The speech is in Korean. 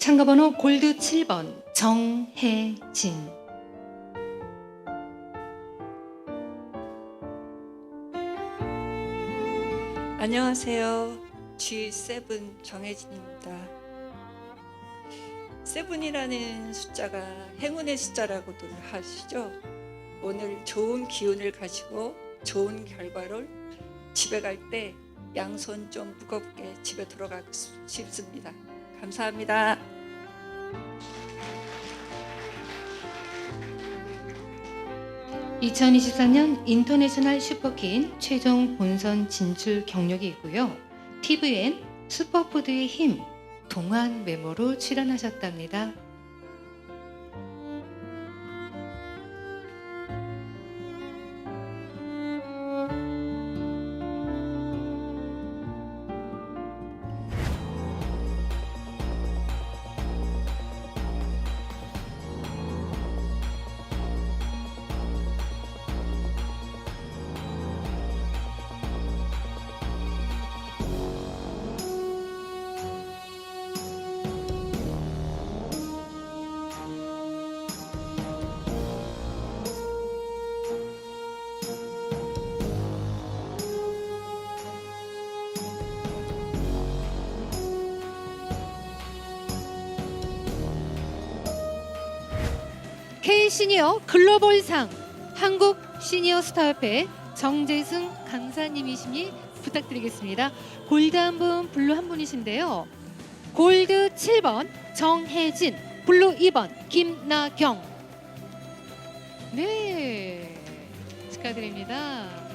참가번호 골드 7번 정혜진. 안녕하세요. G7 정혜진입니다. 세븐이라는 숫자가 행운의 숫자라고도 하시죠. 오늘 좋은 기운을 가지고 좋은 결과를 집에 갈 때 양손 좀 무겁게 집에 들어가고 싶습니다. 감사합니다. (2024년) 인터내셔널 슈퍼킨 최종 본선 진출 경력이 있고요 TVN 슈퍼푸드의 힘 동안 메모로 출연하셨답니다. K 시니어 글로벌상 한국 시니어 스타협회 정재승 강사님이시니 부탁드리겠습니다. 골드 한 분, 블루 한 분이신데요. 골드 7번 정혜진, 블루 2번 김나경. 네, 축하드립니다.